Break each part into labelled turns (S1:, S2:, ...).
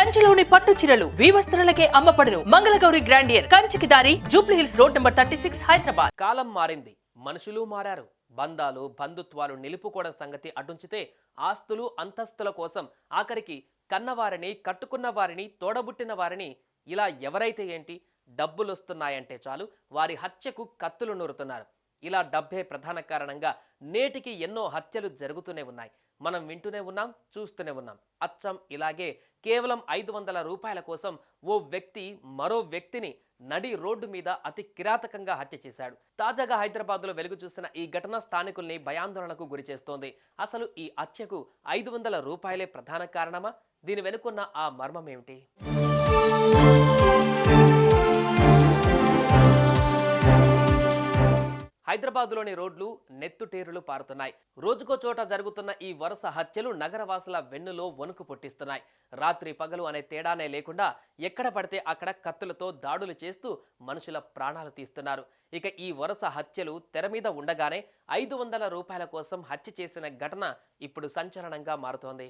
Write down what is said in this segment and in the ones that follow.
S1: కంచిలోని పట్టు చీరలు వీవస్త్రాలకే అమ్మపడును మంగళగౌరి గ్రాండియర్. కంచికి దారి Jubilee Hills road number thirty six Hyderabad.
S2: కాలం మారింది. మనుషులు మారారు. బంధాలు బంధుత్వాలు నిలుపుకోవడం సంగతి అటుంచితే ఆస్తులు అంతస్తుల కోసం ఆఖరికి కన్నవారిని కట్టుకున్న వారిని తోడబుట్టిన వారిని ఇలా ఎవరైతే ఏంటి? డబ్బులు వస్తున్నాయంటే చాలు. వారి హత్యకు కత్తులు నూరుతున్నారు. ఇలా డబ్బే ప్రధాన కారణంగా నేటికి ఎన్నో హత్యలు జరుగుతూనే ఉన్నాయి. మనం వింటూనే ఉన్నాం చూస్తూనే ఉన్నాం. అచ్చం ఇలాగే కేవలం ఐదు వందల రూపాయల కోసం ఓ వ్యక్తి మరో వ్యక్తిని నడి రోడ్డు మీద అతి కిరాతకంగా హత్య చేశాడు. తాజాగా హైదరాబాద్లో వెలుగు చూసిన ఈ ఘటన స్థానికుల్ని భయాందోళనకు గురి చేస్తోంది. అసలు ఈ హత్యకు ఐదు వందల రూపాయలే ప్రధాన కారణమా? దీని వెనుకున్న ఆ మర్మం ఏమిటి హైదరాబాద్లోని రోడ్లు నెత్తుటేరులు పారుతున్నాయి. రోజుకో చోట జరుగుతున్న ఈ వరుస హత్యలు నగరవాసుల వెన్నులో వణుకు పుట్టిస్తున్నాయి. రాత్రి పగలు అనే తేడానే లేకుండా ఎక్కడ పడితే అక్కడ కత్తులతో దాడులు చేస్తూ మనుషుల ప్రాణాలు తీస్తున్నారు. ఇక ఈ వరుస హత్యలు తెర మీద ఉండగానే ఐదు వందల రూపాయల కోసం హత్య చేసిన ఘటన ఇప్పుడు సంచలనంగా మారుతోంది.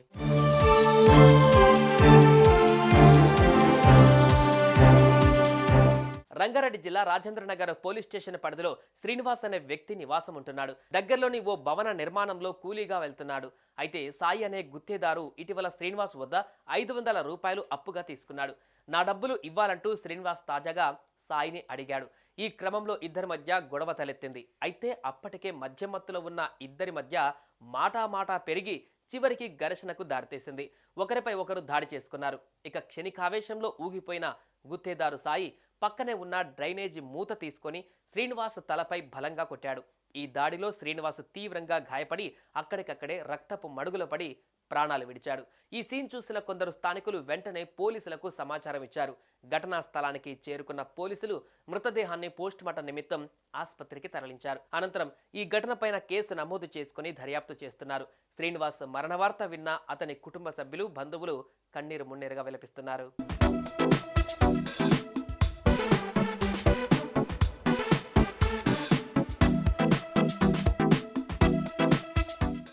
S2: రంగారెడ్డి జిల్లా రాజేంద్రనగర్ పోలీస్ స్టేషన్ పరిధిలో శ్రీనివాస్ అనే వ్యక్తి నివాసం ఉంటున్నాడు దగ్గరలోని ఓ భవన నిర్మాణంలో కూలీగా వెళ్తున్నాడు. అయితే సాయి అనే గుత్తేదారు ఇటీవల శ్రీనివాస్ వద్ద ఐదు వందల రూపాయలు అప్పుగా తీసుకున్నాడు. నా డబ్బులు ఇవ్వాలంటూ శ్రీనివాస్ తాజాగా సాయిని అడిగాడు. ఈ క్రమంలో ఇద్దరి మధ్య గొడవ తలెత్తింది. అయితే అప్పటికే మధ్యమత్తులో ఉన్న ఇద్దరి మధ్య మాటా మాటా పెరిగి చివరికి ఘర్షణకు దారితీసింది. ఒకరిపై ఒకరు దాడి చేసుకున్నారు. ఇక క్షణికావేశంలో ఊగిపోయిన గుత్తేదారు సాయి పక్కనే ఉన్న డ్రైనేజీ మూత తీసుకొని శ్రీనివాస్ తలపై బలంగా కొట్టాడు. ఈ దాడిలో శ్రీనివాస్ తీవ్రంగా గాయపడి అక్కడికక్కడే రక్తపు మడుగుల పడి ప్రాణాలు విడిచాడు. ఈ సీన్ చూసిన కొందరు స్థానికులు వెంటనే పోలీసులకు సమాచారం ఇచ్చారు. ఘటనా స్థలానికి చేరుకున్న పోలీసులు మృతదేహాన్ని పోస్టుమార్టం నిమిత్తం ఆసుపత్రికి తరలించారు. అనంతరం ఈ ఘటనపైన కేసు నమోదు చేసుకుని దర్యాప్తు చేస్తున్నారు. శ్రీనివాస్ మరణ వార్త విన్న అతని కుటుంబ సభ్యులు బంధువులు కన్నీరు మున్నీరుగా విలపిస్తున్నారు.